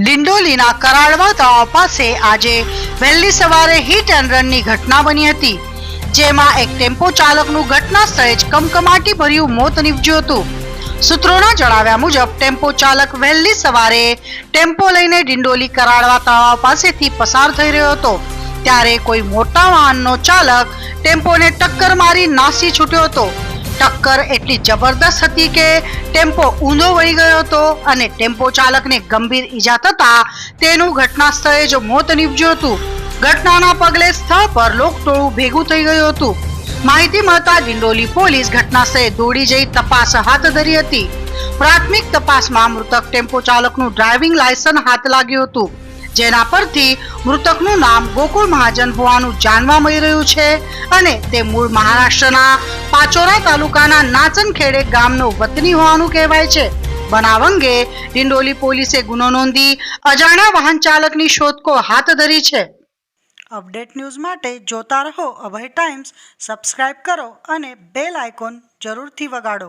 ડિંડોલીના કરાળવા તળાવ પાસે આજે વહેલી સવારે હિટ એન્ડ રનની ઘટના બની હતી, જેમાં એક ટેમ્પો ચાલકનું ઘટના સ્થળે જ કમકમાટી ભર્યું મોત નીપજ્યું હતું. સૂત્રોના જણાવ્યા મુજબ, ટેમ્પો ચાલક વહેલી સવારે ટેમ્પો લઈને ડિંડોલી કરાળવા તળાવ પાસેથી પસાર થઈ રહ્યો હતો, ત્યારે કોઈ મોટા વાહનનો ચાલક ટેમ્પોને ટક્કર મારી નાસી છૂટ્યો હતો. ટક્કર એટલી જબરદસ્ત હતી કે ટેમ્પો ઊંધો વળી ગયો હતો અને ટેમ્પો ચાલકને ગંભીર ઈજા થતા તેનું ઘટના સ્થળે જ મોત નીપજ્યું હતું. ઘટનાના પગલે સ્થળ પર લોકટોળું ભેગું થઈ ગયું હતું. માહિતી મળતા ડિંડોલી પોલીસ ઘટના સ્થળે દોડી જઈ તપાસ હાથ ધરી હતી. પ્રાથમિક તપાસમાં મૃતક ટેમ્પો ચાલકનું ડ્રાઇવિંગ લાયસન્સ હાથ લાગ્યું હતું. જેના પરથી મૃતકનું નામ ગોકુળ મહાજન હોવાનું જાણવા મળી રહ્યું છે અને તે મૂળ મહારાષ્ટ્રના પાચોરા તાલુકાના નાચનખેડે ગામનો વતની હોવાનું કહેવાય છે. બનાવ અંગે ડિંડોલી પોલીસે ગુનો નોંધી અજાણ્યા વાહન ચાલકની શોધખોળ હાથ ધરી છે. અપડેટ ન્યૂઝ માટે જોતા રહો અભય ટાઈમ્સ, સબસ્ક્રાઇબ કરો અને બેલ આઇકોન જરૂરથી વગાડો.